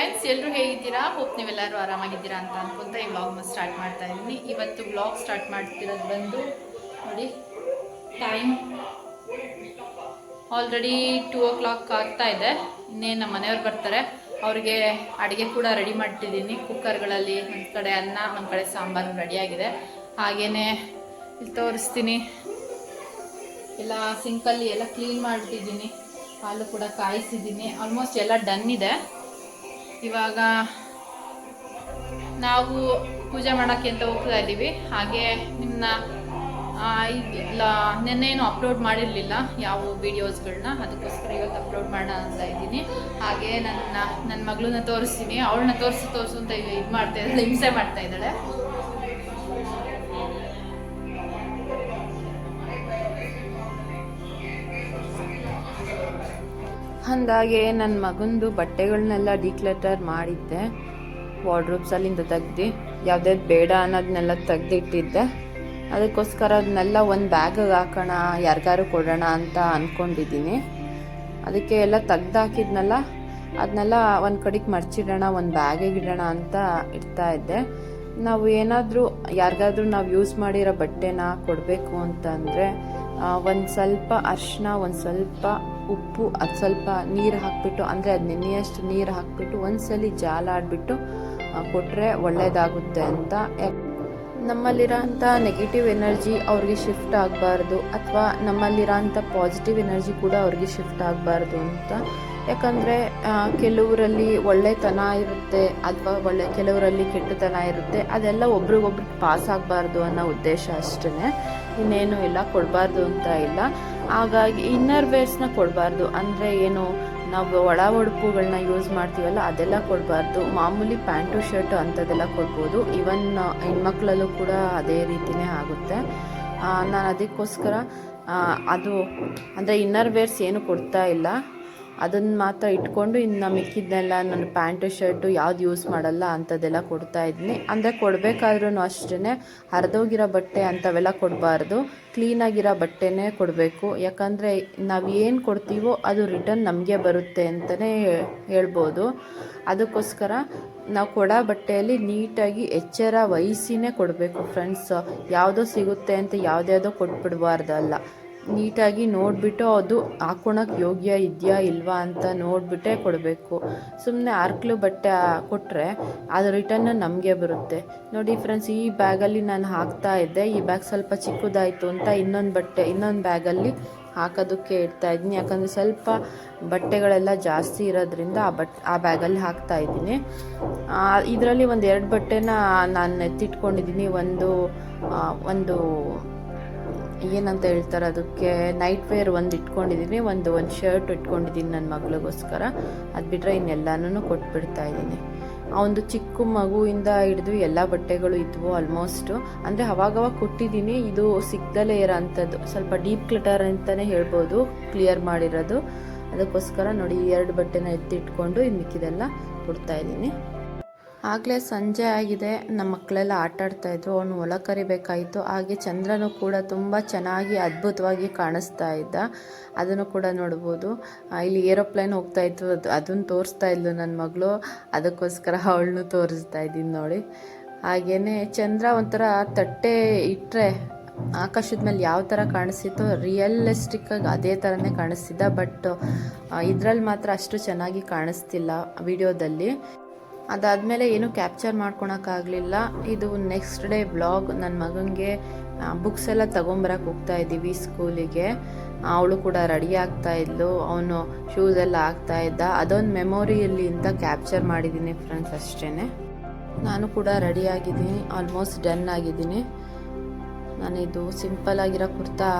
Friends ಎಲ್ಲರೂ ಹೇಗಿದ್ದೀರಾ? Hope ನೀವೆಲ್ಲರೂ ಆರಾಮಾಗಿದ್ದೀರಾ ಅಂತ ಅನ್ಕೊಂತ ಈ ವ್ಲಾಗ್ನ ಸ್ಟಾರ್ಟ್ ಮಾಡ್ತಾ ಇದ್ದೀನಿ. ಇವತ್ತು ವ್ಲಾಗ್ ಸ್ಟಾರ್ಟ್ ಮಾಡ್ತಿರೋದು ಬಂದು ನೋಡಿ time already two o'clock ಆಗ್ತಾ ಇದೆ. ಇನ್ನೇ ನಮ್ಮ ಮನೆಯವ್ರು ಬರ್ತಾರೆ. ಅವ್ರಿಗೆ ಅಡುಗೆ ಕೂಡ ರೆಡಿ ಮಾಡ್ತಿದ್ದೀನಿ. ಕುಕ್ಕರ್ಗಳಲ್ಲಿ ಒಂದು ಕಡೆ ಅನ್ನ, ಒಂದು ಕಡೆ ಸಾಂಬಾರು ರೆಡಿಯಾಗಿದೆ ಹಾಗೆಯೇ ಇಲ್ಲಿ ತೋರಿಸ್ತೀನಿ. ಎಲ್ಲ ಸಿಂಕಲ್ಲಿ ಎಲ್ಲ ಕ್ಲೀನ್ ಮಾಡ್ತಿದ್ದೀನಿ. ಹಾಲು ಕೂಡ ಕಾಯಿಸಿದ್ದೀನಿ. ಆಲ್ಮೋಸ್ಟ್ ಎಲ್ಲ ಡನ್ ಇದೆ. ಇವಾಗ ನಾವು ಪೂಜೆ ಮಾಡೋಕ್ಕೆ ಅಂತ ಹೋಗ್ತಾ ಇದ್ದೀವಿ. ಹಾಗೆ ನಿಮ್ಮನ್ನ ಇಲ್ಲ ಏನು ಅಪ್ಲೋಡ್ ಮಾಡಿರಲಿಲ್ಲ ಯಾವ ವೀಡಿಯೋಸ್ಗಳನ್ನ ಅದಕ್ಕೋಸ್ಕರ ಇವತ್ತು ಅಪ್ಲೋಡ್ ಮಾಡೋಣ ಅಂತ ಇದ್ದೀನಿ. ಹಾಗೆ ನನ್ನ ನನ್ನ ಮಗಳನ್ನ ತೋರಿಸ್ತೀನಿ. ಅವಳನ್ನ ತೋರಿಸಿ, ತೋರಿಸು ಅಂತ ಇದು ಮಾಡ್ತಾ ಇದ್ದಾಳೆ ಹಿಂಸೆ ಮಾಡ್ತಾ ಇದ್ದಾಳೆ. ಅಂದಾಗೆ ನನ್ನ ಮಗಂದು ಬಟ್ಟೆಗಳನ್ನೆಲ್ಲ ಡಿಕ್ಲೆಟರ್ ಮಾಡಿದ್ದೆ. ವಾರ್ಡ್ರೋಬ್ಸ್ ಅಲ್ಲಿಂದ ತೆಗ್ದು ಯಾವ್ದಾವ್ದು ಬೇಡ ಅನ್ನೋದನ್ನೆಲ್ಲ ತೆಗ್ದಿಟ್ಟಿದ್ದೆ. ಅದಕ್ಕೋಸ್ಕರ ಅದನ್ನೆಲ್ಲ ಒಂದು ಬ್ಯಾಗಿಗೆ ಹಾಕೋಣ, ಯಾರಿಗಾರು ಕೊಡೋಣ ಅಂತ ಅಂದ್ಕೊಂಡಿದ್ದೀನಿ ಅದಕ್ಕೆ ಎಲ್ಲ ತೆಗ್ದಾಕಿದ್ನಲ್ಲ ಅದನ್ನೆಲ್ಲ ಒಂದು ಕಡೆಗೆ ಮರ್ಚಿಡೋಣ, ಒಂದು ಬ್ಯಾಗಿಗೆ ಇಡೋಣ ಅಂತ ಇಡ್ತಾ ಇದ್ದೆ. ನಾವು ಏನಾದರೂ, ಯಾರಿಗಾದ್ರೂ ನಾವು ಯೂಸ್ ಮಾಡಿರೋ ಬಟ್ಟೆನ ಕೊಡಬೇಕು ಅಂತಂದರೆ ಒಂದು ಸ್ವಲ್ಪ ಅರಿಶಿನ, ಒಂದು ಸ್ವಲ್ಪ ಉಪ್ಪು, ಅದು ಸ್ವಲ್ಪ ನೀರು ಹಾಕ್ಬಿಟ್ಟು, ಅಂದರೆ ಅದು ನೆನೆಯಷ್ಟು ನೀರು ಹಾಕ್ಬಿಟ್ಟು ಒಂದ್ಸಲಿ ಜಾಲ ಆಡಿಬಿಟ್ಟು ಕೊಟ್ಟರೆ ಒಳ್ಳೆಯದಾಗುತ್ತೆ ಅಂತ ನಮ್ಮಲ್ಲಿರೋಂಥ ನೆಗೆಟಿವ್ ಎನರ್ಜಿ ಅವ್ರಿಗೆ ಶಿಫ್ಟ್ ಆಗಬಾರ್ದು, ಅಥವಾ ನಮ್ಮಲ್ಲಿರೋಂಥ ಪಾಸಿಟಿವ್ ಎನರ್ಜಿ ಕೂಡ ಅವ್ರಿಗೆ ಶಿಫ್ಟ್ ಆಗಬಾರ್ದು ಅಂತ. ಯಾಕಂದರೆ ಕೆಲವರಲ್ಲಿ ಒಳ್ಳೆತನ ಇರುತ್ತೆ, ಅಥವಾ ಒಳ್ಳೆ, ಕೆಲವರಲ್ಲಿ ಕೆಟ್ಟತನ ಇರುತ್ತೆ, ಅದೆಲ್ಲ ಒಬ್ರಿಗೊಬ್ರಿಗೆ ಪಾಸ್ ಆಗಬಾರ್ದು ಅನ್ನೋ ಉದ್ದೇಶ ಅಷ್ಟೇ ಇನ್ನೇನು ಇಲ್ಲ, ಕೊಡಬಾರ್ದು ಅಂತ ಇಲ್ಲ. ಹಾಗಾಗಿ ಇನ್ನರ್ ವೇರ್ಸ್ನ ಕೊಡಬಾರ್ದು. ಅಂದರೆ ಏನು, ನಾವು ಒಳ ಉಡುಪುಗಳನ್ನ ಯೂಸ್ ಮಾಡ್ತೀವಲ್ಲ, ಅದೆಲ್ಲ ಕೊಡಬಾರ್ದು. ಮಾಮೂಲಿ ಪ್ಯಾಂಟು ಶರ್ಟು ಅಂಥದ್ದೆಲ್ಲ ಕೊಡ್ಬೋದು. ಇವನ್ ಹೆಣ್ಮಕ್ಳಲ್ಲೂ ಕೂಡ ಅದೇ ರೀತಿಯೇ ಆಗುತ್ತೆ. ನಾನು ಅದಕ್ಕೋಸ್ಕರ ಅದು, ಅಂದರೆ ಇನ್ನರ್ ವೇರ್ಸ್ ಏನು ಕೊಡ್ತಾ ಇಲ್ಲ. ಅದನ್ನು ಮಾತ್ರ ಇಟ್ಕೊಂಡು ಇನ್ನು ಮಿಕ್ಕಿದ್ದೆಲ್ಲ ನನ್ನ ಪ್ಯಾಂಟು, ಶರ್ಟು ಯಾವ್ದು ಯೂಸ್ ಮಾಡಲ್ಲ ಅಂಥದ್ದೆಲ್ಲ ಕೊಡ್ತಾ ಇದ್ದೀನಿ ಅಂದರೆ ಕೊಡಬೇಕಾದ್ರೂ ಅಷ್ಟೇ ಹರಿದೋಗಿರೋ ಬಟ್ಟೆ ಅಂಥವೆಲ್ಲ ಕೊಡಬಾರ್ದು. ಕ್ಲೀನಾಗಿರೋ ಬಟ್ಟೆನೇ ಕೊಡಬೇಕು. ಯಾಕಂದರೆ ನಾವು ಏನು ಕೊಡ್ತೀವೋ ಅದು ರಿಟರ್ನ್ ನಮಗೆ ಬರುತ್ತೆ ಅಂತಲೇ ಹೇಳ್ಬೋದು. ಅದಕ್ಕೋಸ್ಕರ ನಾವು ಕೊಡೋ ಬಟ್ಟೆಯಲ್ಲಿ ನೀಟಾಗಿ ಎಚ್ಚರ ವಹಿಸಿನೇ ಕೊಡಬೇಕು ಫ್ರೆಂಡ್ಸ್. ಯಾವುದೋ ಸಿಗುತ್ತೆ ಅಂತ ಯಾವುದ್ಯಾವುದೋ ಕೊಟ್ಬಿಡಬಾರ್ದಲ್ಲ. ನೀಟಾಗಿ ನೋಡಿಬಿಟ್ಟು ಅದು ಹಾಕೊಳಕ್ಕೆ ಯೋಗ್ಯ ಇದೆಯಾ ಇಲ್ವಾ ಅಂತ ನೋಡಿಬಿಟ್ಟೇ ಕೊಡಬೇಕು. ಸುಮ್ಮನೆ ಆರ್ಕ್ಲು ಬಟ್ಟೆ ಕೊಟ್ಟರೆ ಅದು ರಿಟರ್ನ್ ನಮಗೆ ಬರುತ್ತೆ. ನೋಡಿ ಫ್ರೆಂಡ್ಸ್, ಈ ಬ್ಯಾಗಲ್ಲಿ ನಾನು ಹಾಕ್ತಾ ಇದ್ದೆ. ಈ ಬ್ಯಾಗ್ ಸ್ವಲ್ಪ ಚಿಕ್ಕದಾಯಿತು ಅಂತ ಇನ್ನೊಂದು ಬಟ್ಟೆ, ಇನ್ನೊಂದು ಬ್ಯಾಗಲ್ಲಿ ಹಾಕೋದಕ್ಕೆ ಇಡ್ತಾ ಇದ್ದೀನಿ. ಯಾಕಂದರೆ ಸ್ವಲ್ಪ ಬಟ್ಟೆಗಳೆಲ್ಲ ಜಾಸ್ತಿ ಇರೋದ್ರಿಂದ ಆ ಬಟ್, ಆ ಬ್ಯಾಗಲ್ಲಿ ಹಾಕ್ತಾ ಇದ್ದೀನಿ. ಇದರಲ್ಲಿ ಒಂದು ಎರಡು ಬಟ್ಟೆನ ನಾನು ಎತ್ತಿಟ್ಕೊಂಡಿದ್ದೀನಿ. ಒಂದು ಒಂದು ಏನಂತ ಹೇಳ್ತಾರೆ ಅದಕ್ಕೆ ನೈಟ್ ವೇರ್ ಒಂದು ಇಟ್ಕೊಂಡಿದ್ದೀನಿ ಒಂದು ಒಂದು ಶರ್ಟ್ ಇಟ್ಕೊಂಡಿದ್ದೀನಿ ನನ್ನ ಮಗಳಿಗೋಸ್ಕರ. ಅದು ಬಿಟ್ಟರೆ ಇನ್ನೆಲ್ಲನೂ ಕೊಟ್ಬಿಡ್ತಾ ಇದ್ದೀನಿ. ಒಂದು ಚಿಕ್ಕ ಮಗುವಿಂದ ಹಿಡಿದು ಎಲ್ಲ ಬಟ್ಟೆಗಳು ಇದ್ವು ಆಲ್ಮೋಸ್ಟು ಅಂದರೆ ಅವಾಗವಾಗ ಕೊಟ್ಟಿದ್ದೀನಿ ಇದು ಸಿಗ್ದಲೇ ಇರೋ ಅಂಥದ್ದು ಸ್ವಲ್ಪ ಡೀಪ್ ಕ್ಲಿಟರ್ ಅಂತಲೇ ಹೇಳ್ಬೋದು ಕ್ಲಿಯರ್ ಮಾಡಿರೋದು. ಅದಕ್ಕೋಸ್ಕರ ನೋಡಿ ಎರಡು ಬಟ್ಟೆನ ಎತ್ತಿಟ್ಕೊಂಡು ಇನ್ನು ಮಿಕ್ಕಿದೆಲ್ಲ ಕೊಡ್ತಾ ಇದ್ದೀನಿ. ಆಗಲೇ ಸಂಜೆ ಆಗಿದೆ. ನಮ್ಮ ಮಕ್ಕಳೆಲ್ಲ ಆಟ ಆಡ್ತಾ ಇದ್ರು. ಅವನು ಒಳ ಕರಿಬೇಕಾಯಿತು. ಹಾಗೆ ಚಂದ್ರನು ಕೂಡ ತುಂಬ ಚೆನ್ನಾಗಿ ಅದ್ಭುತವಾಗಿ ಕಾಣಿಸ್ತಾ ಇದ್ದ. ಅದನ್ನು ಕೂಡ ನೋಡ್ಬೋದು. ಇಲ್ಲಿ ಏರೋಪ್ಲೇನ್ ಹೋಗ್ತಾ ಇತ್ತು. ಅದು ಅದನ್ನು ತೋರಿಸ್ತಾ ಇದ್ಲು ನನ್ನ ಮಗಳು. ಅದಕ್ಕೋಸ್ಕರ ಅವಳನ್ನು ತೋರಿಸ್ತಾ ಇದ್ದೀನಿ ನೋಡಿ. ಹಾಗೇ ಚಂದ್ರ ಒಂಥರ ತಟ್ಟೆ ಇಟ್ಟರೆ ಆಕಾಶದ ಮೇಲೆ ಯಾವ ಥರ ರಿಯಲಿಸ್ಟಿಕ್ ರಿಯಲಿಸ್ಟಿಕ್ಕಾಗಿ ಅದೇ ಥರನೇ ಕಾಣಿಸ್ತಿದ್ದ. ಬಟ್ ಇದರಲ್ಲಿ ಮಾತ್ರ ಅಷ್ಟು ಚೆನ್ನಾಗಿ ಕಾಣಿಸ್ತಿಲ್ಲ ವಿಡಿಯೋದಲ್ಲಿ. ಅದಾದಮೇಲೆ ಏನು ಕ್ಯಾಪ್ಚರ್ ಮಾಡ್ಕೊಳಕ್ಕಾಗಲಿಲ್ಲ. ಇದು ನೆಕ್ಸ್ಟ್ ಡೇ ಬ್ಲಾಗ್ ನನ್ನ ಮಗನಿಗೆ ಬುಕ್ಸ್ ಎಲ್ಲ ತೊಗೊಂಬರಕ್ಕೆ ಹೋಗ್ತಾ ಇದ್ದೀವಿ ಸ್ಕೂಲಿಗೆ. ಅವಳು ಕೂಡ ರೆಡಿ ಆಗ್ತಾ ಇದ್ಲು. ಅವನು ಶೂಸ್ ಎಲ್ಲ ಆಗ್ತಾ ಇದ್ದ. ಅದೊಂದು ಮೆಮೊರಿಯಲ್ಲಿ ಅಂತ ಕ್ಯಾಪ್ಚರ್ ಮಾಡಿದ್ದೀನಿ ಫ್ರೆಂಡ್ಸ್ ಅಷ್ಟೇ ನಾನು ಕೂಡ ರೆಡಿ ಆಗಿದ್ದೀನಿ. ಆಲ್ಮೋಸ್ಟ್ ಡನ್ ಆಗಿದ್ದೀನಿ. ನಾನಿದು ಸಿಂಪಲ್ ಆಗಿರೋ ಕುರ್ತಾ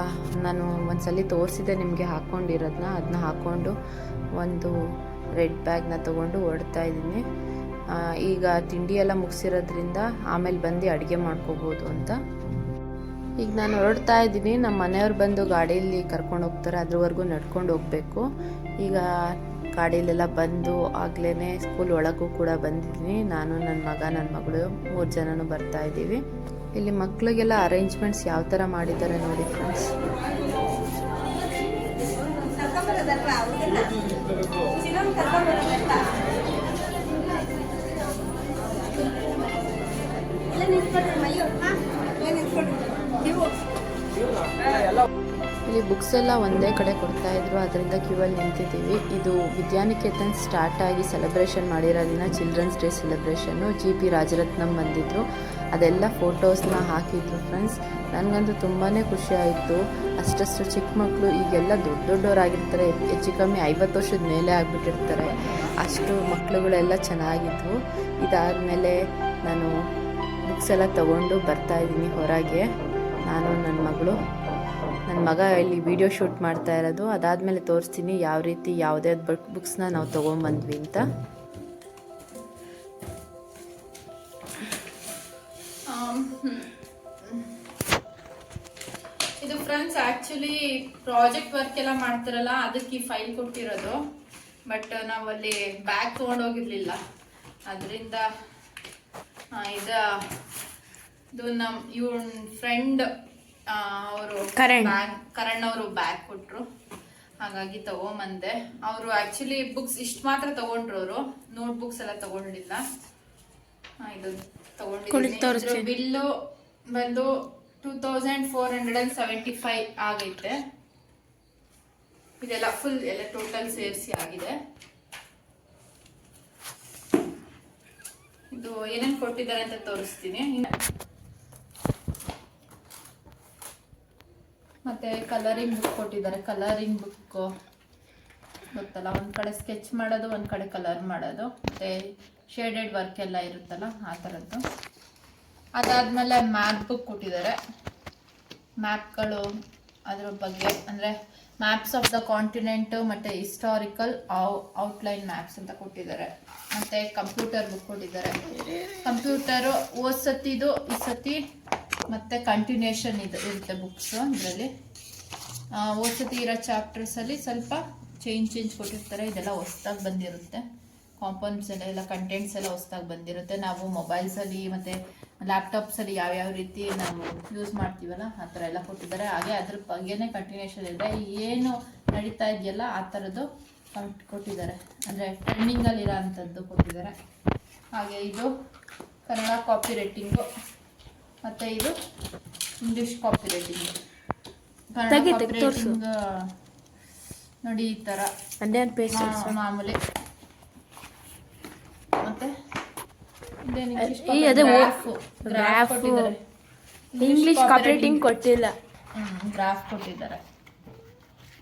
ನಾನು ಒಂದ್ಸಲಿ ತೋರಿಸಿದೆ ನಿಮಗೆ ಹಾಕ್ಕೊಂಡಿರೋದನ್ನ ಅದನ್ನ ಹಾಕ್ಕೊಂಡು ಒಂದು ರೆಡ್ ಬ್ಯಾಗ್ನ ತೊಗೊಂಡು ಹೊಡ್ತಾ ಇದ್ದೀನಿ. ಈಗ ತಿಂಡಿ ಎಲ್ಲ ಮುಗಿಸಿರೋದ್ರಿಂದ ಆಮೇಲೆ ಬಂದು ಅಡುಗೆ ಮಾಡ್ಕೋಬೋದು ಅಂತ. ಈಗ ನಾನು ಹೊರಡ್ತಾ ಇದ್ದೀನಿ. ನಮ್ಮ ಮನೆಯವ್ರು ಬಂದು ಗಾಡಿಯಲ್ಲಿ ಕರ್ಕೊಂಡು ಹೋಗ್ತಾರೆ. ಅದ್ರವರೆಗೂ ನಡ್ಕೊಂಡು ಹೋಗಬೇಕು. ಈಗ ಗಾಡೀಲೆಲ್ಲ ಬಂದು ಆಗ್ಲೇ ಸ್ಕೂಲ್ ಒಳಗೂ ಕೂಡ ಬಂದಿದ್ದೀನಿ. ನಾನು ನನ್ನ ಮಗ ನನ್ನ ಮಗಳು ಮೂರು ಜನನೂ ಬರ್ತಾ ಇದ್ದೀವಿ. ಇಲ್ಲಿ ಮಕ್ಕಳಿಗೆಲ್ಲ ಅರೇಂಜ್ಮೆಂಟ್ಸ್ ಯಾವ ಥರ ಮಾಡಿದ್ದಾರೆ ನೋಡಿ ಫ್ರೆಂಡ್ಸ್. ಇಲ್ಲಿ. ಬುಕ್ಸ್ ಎಲ್ಲ ಒಂದೇ ಕಡೆ ಕೊಡ್ತಾ ಇದ್ರು. ಅದರಿಂದ ಕ್ಯೂ ಅಲ್ಲಿ ನಿಂತಿದ್ದೀವಿ. ಇದು ವಿದ್ಯಾನಿಕೇತನ್ ಸ್ಟಾರ್ಟ್ ಆಗಿ ಸೆಲೆಬ್ರೇಷನ್ ಮಾಡಿರೋ ದಿನ ಚಿಲ್ಡ್ರನ್ಸ್ ಡೇ ಸೆಲೆಬ್ರೇಷನ್ನು ಜಿ ಪಿ ರಾಜರತ್ನಂ ಬಂದಿದ್ರು. ಅದೆಲ್ಲ ಫೋಟೋಸ್ನ ಹಾಕಿದ್ರು ಫ್ರೆಂಡ್ಸ್ ನನಗಂತೂ ತುಂಬಾ ಖುಷಿ ಆಯಿತು. ಅಷ್ಟಷ್ಟು ಚಿಕ್ಕ ಮಕ್ಕಳು ಈಗೆಲ್ಲ ದೊಡ್ಡ ದೊಡ್ಡವರಾಗಿರ್ತಾರೆ. ಹೆಚ್ಚು ಕಮ್ಮಿ ಐವತ್ತು ವರ್ಷದ ಮೇಲೆ ಆಗಿಬಿಟ್ಟಿರ್ತಾರೆ. ಅಷ್ಟು ಮಕ್ಕಳುಗಳೆಲ್ಲ ಚೆನ್ನಾಗಿದ್ವು. ಇದಾದಮೇಲೆ ನಾನು ಬುಕ್ಸ್ ಎಲ್ಲ ತಗೊಂಡು ಬರ್ತಾ ಇದ್ದೀನಿ ಹೊರಗೆ. ನಾನು ನನ್ನ ಮಗಳು. ಮಗ ಇಲ್ಲಿ ವಿಡಿಯೋ ಶೂಟ್ ಮಾಡ್ತಾ ಇರೋದು. ಅದಾದಮೇಲೆ ತೋರಿಸ್ತೀನಿ ಯಾವ ರೀತಿ ಯಾವುದೇ ಬುಕ್ಸ್ನ ನಾವು ತೊಗೊಂಬಂದ್ವಿ ಅಂತ. ಇದು ಫ್ರೆಂಡ್ಸ್ ಆಕ್ಚುಲಿ ಪ್ರಾಜೆಕ್ಟ್ ವರ್ಕ್ ಎಲ್ಲ ಮಾಡ್ತಿರಲ್ಲ, ಅದಕ್ಕೆ ಈ ಫೈಲ್ ಕೊಟ್ಟಿರೋದು. ಬಟ್ ನಾವಲ್ಲಿ ಬ್ಯಾಗ್ ತೊಗೊಂಡೋಗಿರ್ಲಿಲ್ಲ. ಅದರಿಂದ ಇದ ಇದು ನಮ್ಮ ಇವ್ರ ಫ್ರೆಂಡ್ ಅವರು ಕರಣ್. ಅವರು ಬ್ಯಾಗ್ ಕೊಟ್ರು. ಹಾಗಾಗಿ ತಗೊಂಬಂದೆ. ಅವರು ಆಕ್ಚುಲಿ ಬುಕ್ಸ್ ಇಷ್ಟು ಮಾತ್ರ ತಗೊಂಡ್ರು ಅವರು. ನೋಟ್ ಬುಕ್ಸ್ ಎಲ್ಲ ತಗೊಂಡಿಲ್ಲ. ಇದು ತಗೊಂಡಿದ್ದೀನಿ. ಬಿಲ್ಲು ಬಂದು two thousand four hundred and seventy five ಆಗೈತೆ. ಇದೆಲ್ಲ ಫುಲ್ ಎಲ್ಲ ಟೋಟಲ್ ಸೇರಿಸಿ ಆಗಿದೆ. ಇದು ಏನೇನು ಕೊಟ್ಟಿದ್ದಾರೆ ಅಂತ ತೋರಿಸ್ತೀನಿ. ಮತ್ತೆ ಕಲರಿಂಗ್ ಬುಕ್ ಕೊಟ್ಟಿದ್ದಾರೆ. ಕಲರಿಂಗ್ ಬುಕ್ ಗೊತ್ತಲ್ಲ, ಒಂದು ಕಡೆ ಸ್ಕೆಚ್ ಮಾಡೋದು, ಒಂದು ಕಡೆ ಕಲರ್ ಮಾಡೋದು. ಮತ್ತೆ ಶೇಡೆಡ್ ವರ್ಕ್ ಎಲ್ಲ ಇರುತ್ತಲ್ಲ, ಆ ಥರದ್ದು ಅದಾದ್ಮೇಲೆ ಮ್ಯಾಪ್ ಬುಕ್ ಕೊಟ್ಟಿದ್ದಾರೆ. ಮ್ಯಾಪ್ಗಳು ಅದ್ರ ಬಗ್ಗೆ, ಅಂದರೆ ಮ್ಯಾಪ್ಸ್ ಆಫ್ ದ ಕಾಂಟಿನೆಂಟ್ ಮತ್ತು ಹಿಸ್ಟಾರಿಕಲ್ ಔಟ್ಲೈನ್ ಮ್ಯಾಪ್ಸ್ ಅಂತ ಕೊಟ್ಟಿದ್ದಾರೆ. ಮತ್ತು ಕಂಪ್ಯೂಟರ್ ಬುಕ್ ಕೊಟ್ಟಿದ್ದಾರೆ. ಕಂಪ್ಯೂಟರು ಓದ್ಸತಿದು, ಈ ಸತಿ ಮತ್ತು ಕಂಟಿನ್ಯೂಷನ್ ಇದು, ಇರುತ್ತೆ ಬುಕ್ಸು ಇದರಲ್ಲಿ ಓದ್ಸತಿ ಇರೋ ಚಾಪ್ಟರ್ಸಲ್ಲಿ ಸ್ವಲ್ಪ ಚೇಂಜ್ ಚೇಂಜ್ ಕೊಟ್ಟಿರ್ತಾರೆ, ಇದೆಲ್ಲ ಹೊಸ್ದಾಗಿ ಬಂದಿರುತ್ತೆ. ಕಾಂಪೌಂಡ್ಸ್ ಎಲ್ಲ ಎಲ್ಲ ಕಂಟೆಂಟ್ಸ್ ಎಲ್ಲ ಹೊಸ್ದಾಗಿ ಬಂದಿರುತ್ತೆ. ನಾವು ಮೊಬೈಲ್ಸಲ್ಲಿ ಮತ್ತು ಲ್ಯಾಪ್ಟಾಪ್ಸಲ್ಲಿ ಯಾವ್ಯಾವ ರೀತಿ ನಾವು ಯೂಸ್ ಮಾಡ್ತೀವಲ್ಲ, ಆ ಥರ ಎಲ್ಲ ಕೊಟ್ಟಿದ್ದಾರೆ. ಹಾಗೆ ಅದ್ರ ಬಗ್ಗೆನೇ ಕಂಟಿನ್ಯೂಷನ್ ಇದೆ. ಏನು ನಡೀತಾ ಇದೆಯಲ್ಲ, ಆ ಥರದ್ದು ಕೊಟ್ಟಿದ್ದಾರೆ. ಅಂದರೆ ಟ್ರೆಂಡಿಂಗಲ್ಲಿರೋ ಅಂಥದ್ದು ಕೊಟ್ಟಿದ್ದಾರೆ. ಹಾಗೆ ಇದು ಕನ್ನಡ ಕಾಪಿ ರೇಟಿಂಗು ಮತ್ತು ಇದು ಇಂಗ್ಲಿಷ್ ಕಾಪಿ ರೈಟಿಂಗ್ ಕನ್ನಡ ತೆಗಿ, ತೆಗಿ, ತೋರ್ಸು. ರೇಟಿಂಗ್ ನೋಡಿ ಈ ತರ. ಅದೇನು ಪೇಜ್ ಹಾ, ಮಾಮೂಲಿ. ಮತ್ತೆ? ಇದೇನು English ಈ ಅದೇ ಓ- graph. graph graph. ಕೊಟ್ಟಿದ್ದಾರೆ. ಇಂಗ್ಲಿಷ್ ಕಾಪರೇಟಿಂಗ್ ಕೊಟ್ಟಿಲ್ಲ. ಹ್ಮ್, ಗ್ರಾಫ್ ಕೊಟ್ಟಿದ್ದಾರೆ.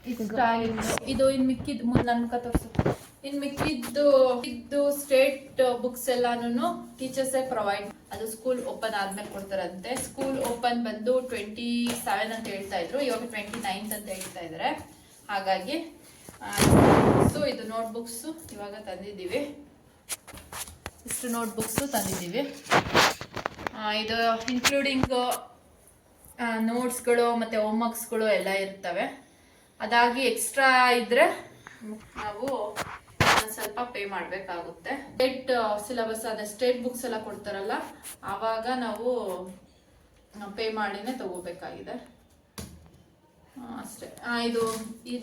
ಇಷ್ಟ ಆಗಿದ್ದು ಇದು ಇನ್ ಮಿಕ್ಕಿದ್ ಮುಂದೆ ನನ್ಕ ಮುಖ ತೋರಿಸು. ಇನ್ ಮಿಕ್ಕಿದ್ದು ಇದ್ದು ಸ್ಟೇಟ್ ಬುಕ್ಸ್ ಎಲ್ಲಾನು ಟೀಚರ್ಸ್ ಪ್ರೊವೈಡ್ ಅದು ಸ್ಕೂಲ್ ಓಪನ್ ಆದ್ಮೇಲೆ ಕೊಡ್ತಾರಂತೆ. ಸ್ಕೂಲ್ ಓಪನ್ ಬಂದು ಟ್ವೆಂಟಿ ಸೆವೆನ್ ಅಂತ ಹೇಳ್ತಾ ಇದ್ರು. ಇವಾಗ ಟ್ವೆಂಟಿ ನೈನ್ತ್ ಅಂತ ಹೇಳ್ತಾ ಇದ್ದಾರೆ ಹಾಗಾಗಿ ಸೊ ಇದು ನೋಟ್ ಬುಕ್ಸ್ ಇವಾಗ ತಂದಿದ್ದೀವಿ. ಇಷ್ಟು ನೋಟ್ ಬುಕ್ಸ್ ತಂದಿದ್ದೀವಿ ಇದು ಇನ್ಕ್ಲೂಡಿಂಗ್ ನೋಟ್ಸ್ಗಳು ಮತ್ತು ಹೋಮ್ವರ್ಕ್ಸ್ಗಳು ಎಲ್ಲ ಇರ್ತವೆ. ಅದಾಗಿ ಎಕ್ಸ್ಟ್ರಾ ಇದ್ರೆ ನಾವು ಪೇ ಮಾಡಬೇಕಾಗುತ್ತೆ. ಸ್ಟೇಟ್ ಸಿಲೆಬಸ್ ಅದೇ ಸ್ಟೇಟ್ ಬುಕ್ಸ್ ಎಲ್ಲ ಕೊಡ್ತಾರಲ್ಲ ಆವಾಗ ನಾವು ಪೇ ಮಾಡಿನೇ ತಗೋಬೇಕಾಗಿದೆ. ಅಷ್ಟೇ. ಆ, ಇದು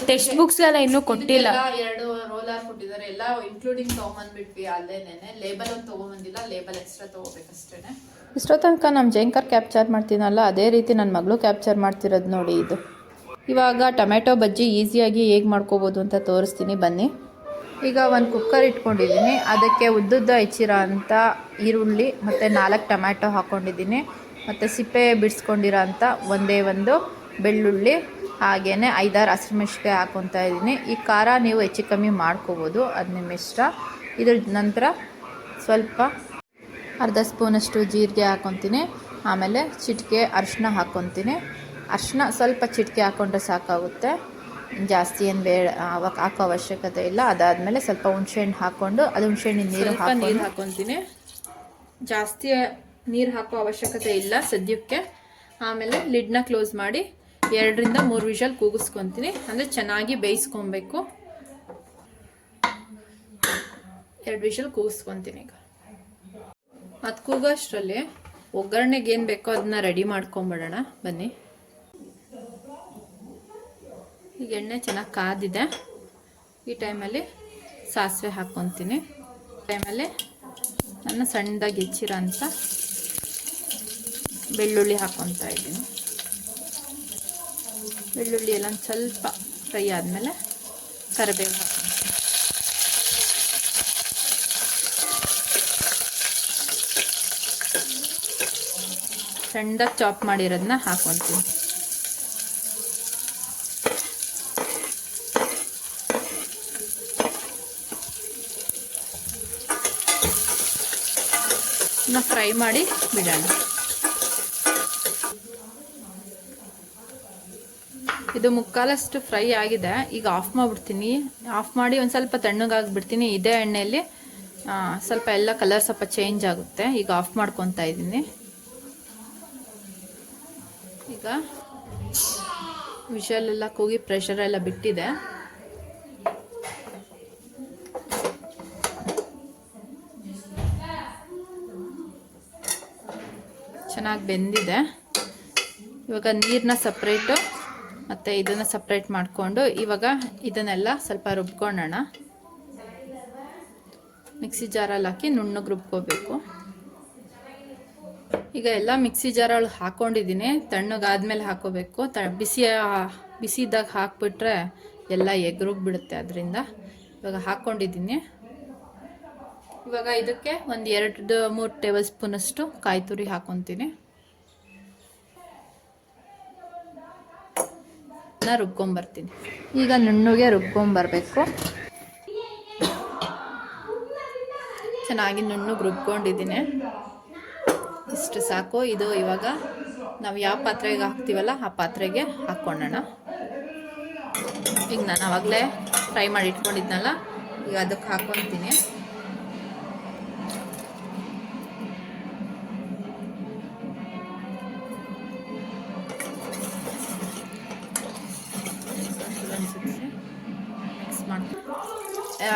ಟೆಕ್ಸ್ಟ್ ಬುಕ್ಸ್ ಎಲ್ಲ ಇನ್ನೂ ಕೊಟ್ಟಿಲ್ಲ. ಎರಡು ರೋಲರ್ ಕೊಟ್ಟಿದ್ದಾರೆ. ಎಲ್ಲ ಇನ್ಕ್ಲೂಡಿಂಗ್ ತಗೊಂಬಂದ್ಬಿಟ್ವಿ ಅಲ್ಲೇನೆ ಲೇಬಲ್ ಒಂದು ತಗೊಂಬಂದಿಲ್ಲ ಲೇಬಲ್ ಎಕ್ಸ್ಟ್ರಾ ತಗೋಬೇಕಷ್ಟೇನೆ. ಇಷ್ಟೋ ತನಕ ನಮ್ಮ ಜಯಂಕರ್ ಕ್ಯಾಪ್ಚರ್ ಮಾಡ್ತೀನಲ್ಲ ಅದೇ ರೀತಿ ನನ್ನ ಮಗಳು ಕ್ಯಾಪ್ಚರ್ ಮಾಡ್ತಿರೋದು ನೋಡಿ ಇದು. ಇವಾಗ ಟೊಮೆಟೊ ಬಜ್ಜಿ ಈಸಿಯಾಗಿ ಹೇಗೆ ಮಾಡ್ಕೋಬೋದು ಅಂತ ತೋರಿಸ್ತೀನಿ ಬನ್ನಿ. ಈಗ ಒಂದು ಕುಕ್ಕರ್ ಇಟ್ಕೊಂಡಿದ್ದೀನಿ ಅದಕ್ಕೆ ಉದ್ದುದ್ದ ಹೆಚ್ಚಿರೋ ಅಂಥ ಈರುಳ್ಳಿ, ಮತ್ತು ನಾಲ್ಕು ಟೊಮ್ಯಾಟೊ ಹಾಕ್ಕೊಂಡಿದ್ದೀನಿ ಮತ್ತು ಸಿಪ್ಪೆ ಬಿಡಿಸ್ಕೊಂಡಿರೋ ಅಂಥ ಒಂದೇ ಒಂದು ಬೆಳ್ಳುಳ್ಳಿ ಹಾಗೆಯೇ ಐದಾರು ಹಸಿಮೆಣ್ಸಿಕಾಯಿ ಹಾಕ್ಕೊತಾ ಇದ್ದೀನಿ ಈ ಖಾರ ನೀವು ಹೆಚ್ಚು ಕಮ್ಮಿ ಮಾಡ್ಕೋಬೋದು, ಅದು ನಿಮ್ಮ ಇಷ್ಟ. ಇದ್ರ ನಂತರ ಸ್ವಲ್ಪ ಅರ್ಧ ಸ್ಪೂನಷ್ಟು ಜೀರಿಗೆ ಹಾಕ್ಕೊತೀನಿ ಆಮೇಲೆ ಚಿಟಿಕೆ ಅರಿಶಿನ ಹಾಕ್ಕೊತೀನಿ ಅರಿಶಿನ ಸ್ವಲ್ಪ ಚಿಟಿಕೆ ಹಾಕ್ಕೊಂಡ್ರೆ ಸಾಕಾಗುತ್ತೆ. ಜಾಸ್ತಿ ಏನು ಬೇಡ ಅವಾಗ ಹಾಕೋ ಅವಶ್ಯಕತೆ ಇಲ್ಲ. ಅದಾದಮೇಲೆ ಸ್ವಲ್ಪ ಹುಣಸೆಹಣ್ಣು ಹಾಕ್ಕೊಂಡು ಅದು ಹುಣಸೆಹಣ್ಣಿನ ನೀರು ನೀರು ಹಾಕೊಂಡು. ಹಾಕೊತೀನಿ. ಜಾಸ್ತಿ ನೀರು ಹಾಕೋ ಅವಶ್ಯಕತೆ ಇಲ್ಲ ಸದ್ಯಕ್ಕೆ. ಆಮೇಲೆ ಲಿಡ್ನ ಕ್ಲೋಸ್ ಮಾಡಿ ಎರಡರಿಂದ ಮೂರು ವಿಷಲ್ ಕೂಗಿಸ್ಕೊತೀನಿ. ಅಂದರೆ ಚೆನ್ನಾಗಿ ಬೇಯಿಸ್ಕೊಬೇಕು. ಎರಡು ವಿಷಲ್ ಕೂಗಿಸ್ಕೊತೀನಿ ಈಗ. ಅದು ಕೂಗೋಷ್ಟರಲ್ಲಿ ಒಗ್ಗರಣೆಗೆ ಏನು ಬೇಕೋ ಅದನ್ನ ರೆಡಿ ಮಾಡ್ಕೊಂಬಿಡೋಣ. ಬನ್ನಿ. ಈಗ ಎಣ್ಣೆ ಚೆನ್ನಾಗಿ ಕಾದಿದೆ. ಈ ಟೈಮಲ್ಲಿ ಸಾಸಿವೆ ಹಾಕ್ಕೊತೀನಿ. ಟೈಮಲ್ಲಿ ನನ್ನ ಸಣ್ಣದಾಗಿ ಹೆಚ್ಚಿರೋ ಅಂತ ಬೆಳ್ಳುಳ್ಳಿ ಹಾಕ್ಕೊತಾ ಇದ್ದೀನಿ. ಬೆಳ್ಳುಳ್ಳಿ ಎಲ್ಲ ಸ್ವಲ್ಪ ಫ್ರೈ ಆದಮೇಲೆ ಕರಿಬೇವು ಹಾಕ್ತೀನಿ ಸಣ್ಣದಾಗಿ ಚಾಪ್ ಮಾಡಿರೋದನ್ನ ಹಾಕ್ಕೊತೀನಿ. ಇನ್ನು ಫ್ರೈ ಮಾಡಿ ಬಿಡೋಣ. ಇದು ಮುಕ್ಕಾಲಷ್ಟು ಫ್ರೈ ಆಗಿದೆ. ಈಗ ಆಫ್ ಮಾಡಿಬಿಡ್ತೀನಿ. ಆಫ್ ಮಾಡಿ ಒಂದು ಸ್ವಲ್ಪ ತಣ್ಣಗಾಗ್ಬಿಡ್ತೀನಿ. ಇದೇ ಎಣ್ಣೆಯಲ್ಲಿ ಸ್ವಲ್ಪ ಎಲ್ಲ ಕಲರ್ ಸ್ವಲ್ಪ ಚೇಂಜ್ ಆಗುತ್ತೆ. ಈಗ ಆಫ್ ಮಾಡ್ಕೊತಾ ಇದ್ದೀನಿ. ಈಗ ವಿಷಲ್ ಎಲ್ಲ ಕೂಗಿ ಪ್ರೆಷರ್ ಎಲ್ಲ ಬಿಟ್ಟಿದೆ. ಚೆನ್ನಾಗಿ ಬೆಂದಿದೆ. ಇವಾಗ ನೀರನ್ನ ಸಪ್ರೇಟು ಮತ್ತು ಇದನ್ನು ಸಪ್ರೇಟ್ ಮಾಡಿಕೊಂಡು ಇವಾಗ ಇದನ್ನೆಲ್ಲ ಸ್ವಲ್ಪ ರುಬ್ಕೊಳ್ಳೋಣ ಮಿಕ್ಸಿ ಜಾರಲ್ಲಿ ಹಾಕಿ ನುಣ್ಣಗೆ ರುಬ್ಕೋಬೇಕು. ಈಗ ಎಲ್ಲ ಮಿಕ್ಸಿ ಜಾರಲ್ಲಿ ಹಾಕ್ಕೊಂಡಿದ್ದೀನಿ ತಣ್ಣಗಾದ್ಮೇಲೆ ಹಾಕೋಬೇಕು. ತ ಬಿಸಿ ಬಿಸಿದಾಗ ಹಾಕ್ಬಿಟ್ರೆ ಎಲ್ಲ ಎಗ್ರುಗ್ಬಿಡುತ್ತೆ ಅದರಿಂದ. ಇವಾಗ ಹಾಕ್ಕೊಂಡಿದ್ದೀನಿ ಇವಾಗ ಇದಕ್ಕೆ ಒಂದು ಎರಡು ಮೂರು ಟೇಬಲ್ ಸ್ಪೂನಷ್ಟು ಕಾಯಿ ತುರಿ ಹಾಕೊತೀನಿ. ರುಬ್ಕೊಂಬರ್ತೀನಿ. ಈಗ ನುಣ್ಣಗೆ ರುಬ್ಕೊಂಬರ್ಬೇಕು. ಚೆನ್ನಾಗಿ ನುಣ್ಣಗೆ ರುಬ್ಕೊಂಡಿದ್ದೀನಿ. ಇಷ್ಟು ಸಾಕು. ಇದು ಇವಾಗ ನಾವು ಯಾವ ಪಾತ್ರೆಗೆ ಹಾಕ್ತೀವಲ್ಲ ಆ ಪಾತ್ರೆಗೆ ಹಾಕ್ಕೊಳ್ಳೋಣ ಈಗ ನಾನು ಆವಾಗಲೇ ಫ್ರೈ ಮಾಡಿ ಇಟ್ಕೊಂಡಿದ್ನಲ್ಲ, ಈಗ ಅದಕ್ಕೆ ಹಾಕ್ಕೊತೀನಿ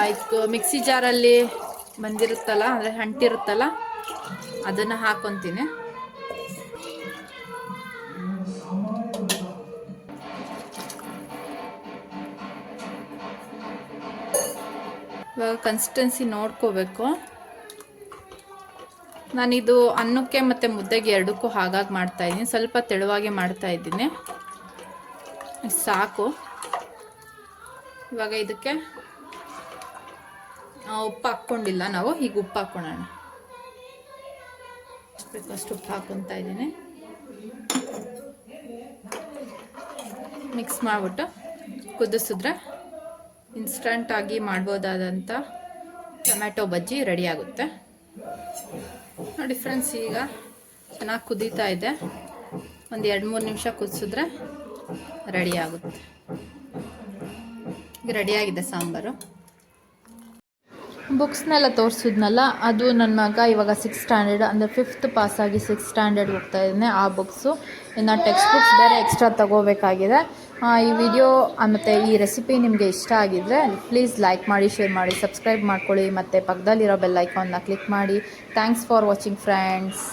ಆಯ್ತು. ಮಿಕ್ಸಿ ಜಾರಲ್ಲಿ ಬಂದಿರುತ್ತಲ್ಲ, ಅಂದರೆ ಅಂಟಿರುತ್ತಲ್ಲ ಅದನ್ನು ಹಾಕೊತೀನಿ. ಇವಾಗ ಕನ್ಸಿಸ್ಟೆನ್ಸಿ ನೋಡ್ಕೋಬೇಕು. ನಾನಿದು ಅನ್ನಕ್ಕೆ ಮತ್ತು ಮುದ್ದೆಗೆ ಎರಡಕ್ಕೂ ಹಾಗಾಗಿ ಮಾಡ್ತಾಯಿದ್ದೀನಿ ಸ್ವಲ್ಪ ತೆಳುವಾಗಿ ಮಾಡ್ತಾಯಿದ್ದೀನಿ ಸಾಕು. ಇವಾಗ ಇದಕ್ಕೆ ಉಪ್ಪು ಹಾಕ್ಕೊಂಡಿಲ್ಲ ನಾವು ಈಗ ಉಪ್ಪು ಹಾಕ್ಕೊಳ್ಳೋಣ ಬೇಕಷ್ಟು ಉಪ್ಪು ಹಾಕೊತ ಇದ್ದೀನಿ. ಮಿಕ್ಸ್ ಮಾಡಿಬಿಟ್ಟು ಕುದಿಸಿದ್ರೆ ಇನ್ಸ್ಟಂಟಾಗಿ ಮಾಡ್ಬೋದಾದಂಥ ಟೊಮ್ಯಾಟೊ ಬಜ್ಜಿ ರೆಡಿ ಆಗುತ್ತೆ. ನೋಡಿ ಫ್ರೆಂಡ್ಸ್ ಈಗ ಚೆನ್ನಾಗಿ ಕುದೀತಾ ಇದೆ. ಒಂದು ಎರಡು ಮೂರು ನಿಮಿಷ ಕುದಿಸಿದ್ರೆ ರೆಡಿ ಆಗುತ್ತೆ. ಈಗ ರೆಡಿಯಾಗಿದೆ ಸಾಂಬಾರು. ಬುಕ್ಸ್ನೆಲ್ಲ ತೋರಿಸಿದ್ನಲ್ಲ, ಅದು ನನ್ನ ಮಗ ಇವಾಗ ಸಿಕ್ಸ್ ಸ್ಟ್ಯಾಂಡರ್ಡ್ ಅಂದರೆ ಫಿಫ್ತ್ ಪಾಸಾಗಿ ಸಿಕ್ಸ್ ಸ್ಟ್ಯಾಂಡರ್ಡ್ ಹೋಗ್ತಾ ಇದ್ದಾನೆ ಆ ಬುಕ್ಸು. ಇನ್ನು ಟೆಕ್ಸ್ಟ್ ಬುಕ್ಸ್ ಬೇರೆ ಎಕ್ಸ್ಟ್ರಾ ತಗೋಬೇಕಾಗಿದೆ. ಈ ವಿಡಿಯೋ ಮತ್ತು ಈ ರೆಸಿಪಿ ನಿಮಗೆ ಇಷ್ಟ ಆಗಿದ್ದರೆ ಪ್ಲೀಸ್ ಲೈಕ್ ಮಾಡಿ ಶೇರ್ ಮಾಡಿ ಸಬ್ಸ್ಕ್ರೈಬ್ ಮಾಡ್ಕೊಳ್ಳಿ, ಮತ್ತು ಪಕ್ಕದಲ್ಲಿರೋ ಬೆಲ್ ಐಕಾನ್ನ ಕ್ಲಿಕ್ ಮಾಡಿ. Thanks for watching friends